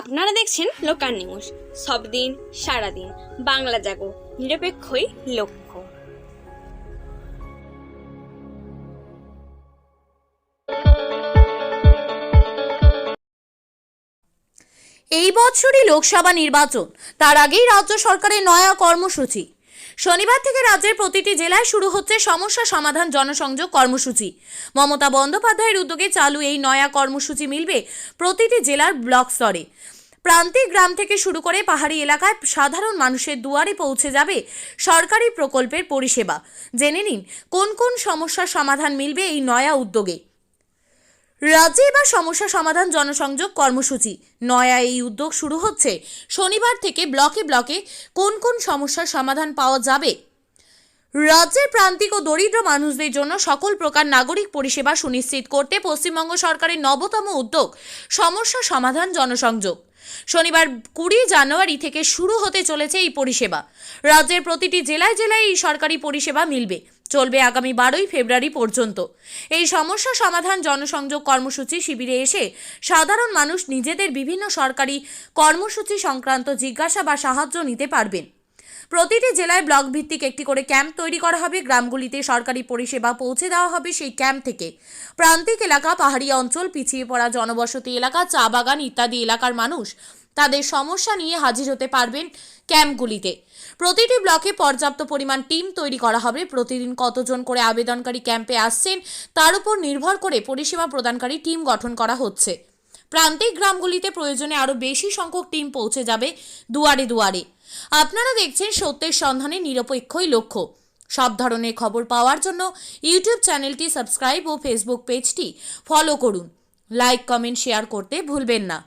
আপনারা দেখছেন local news. সব দিন সারাদিন বাংলা জাগো, নিরপেক্ষই লক্ষ্য। এই বছরই লোকসভা নির্বাচন। তার আগেই রাজ্য সরকারের নয়া কর্মসূচি। শনিবার থেকে রাজ্যের প্রতিটি জেলায় শুরু হচ্ছে সমস্যা সমাধান জনসংযোগ কর্মসূচি। মমতা বন্দ্যোপাধ্যায়ের উদ্যোগে চালু এই নয়া কর্মসূচি মিলবে প্রতিটি জেলার ব্লক স্তরে। প্রান্তিক গ্রাম থেকে শুরু করে পাহাড়ি এলাকায় সাধারণ মানুষের দুয়ারে পৌঁছে যাবে সরকারি প্রকল্পের পরিষেবা। জেনে নিন, কোন কোন সমস্যার সমাধান মিলবে এই নয়া উদ্যোগে? রাজ্যে এবার সমস্যা সমাধান জনসংযোগ কর্মসূচি। নয়া এই উদ্যোগ শুরু হচ্ছে। শনিবার থেকে ব্লকে ব্লকে কোন কোন সমস্যার সমাধান পাওয়া যাবে? রাজ্যের প্রান্তিক ও দরিদ্র মানুষদের জন্য সকল প্রকার নাগরিক পরিষেবা সুনিশ্চিত করতে পশ্চিমবঙ্গ সরকারের নবতম উদ্যোগ, সমস্যা সমাধান জনসংযোগ। শনিবার কুড়ি জানুয়ারি থেকে শুরু হতে চলেছে এই পরিষেবা। রাজ্যের প্রতিটি জেলায় জেলায় এই সরকারি পরিষেবা মিলবে। চলবে আগামী বারোই ফেব্রুয়ারি পর্যন্ত। এই সমস্যা সমাধান জনসংযোগ কর্মসূচি শিবিরে এসে সাধারণ মানুষ নিজেদের বিভিন্ন সরকারি কর্মসূচি সংক্রান্ত জিজ্ঞাসা বা সাহায্য নিতে পারবেন। প্রতিটি জেলায় ব্লক ভিত্তিক একটি করে ক্যাম্প তৈরি করা হবে। গ্রামগুলিতে সরকারি পরিষেবা পৌঁছে দেওয়া হবে সেই ক্যাম্প থেকে। প্রান্তিক এলাকা, পাহাড়ি অঞ্চল, পিছিয়ে পড়া জনবসতি এলাকা, চা বাগান ইত্যাদি এলাকার মানুষ তাদের সমস্যা নিয়ে হাজির হতে পারবেন ক্যাম্পগুলিতে। প্রতিটি ব্লকে পর্যাপ্ত পরিমাণ টিম তৈরি করা হবে। প্রতিদিন কতজন করে আবেদনকারী ক্যাম্পে আসছেন, তার উপর নির্ভর করে পরিষেবা প্রদানকারী টিম গঠন করা হচ্ছে। প্রান্তিক গ্রামগুলিতে প্রয়োজনে আরও বেশি সংখ্যক টিম পৌঁছে যাবে দুয়ারে দুয়ারে। আপনারা দেখছেন সত্যের সন্ধানে নিরপেক্ষই লক্ষ্য। সব ধরনের খবর পাওয়ার জন্য ইউটিউব চ্যানেলটি সাবস্ক্রাইব ও ফেসবুক পেজটি ফলো করুন। লাইক, কমেন্ট, শেয়ার করতে ভুলবেন না।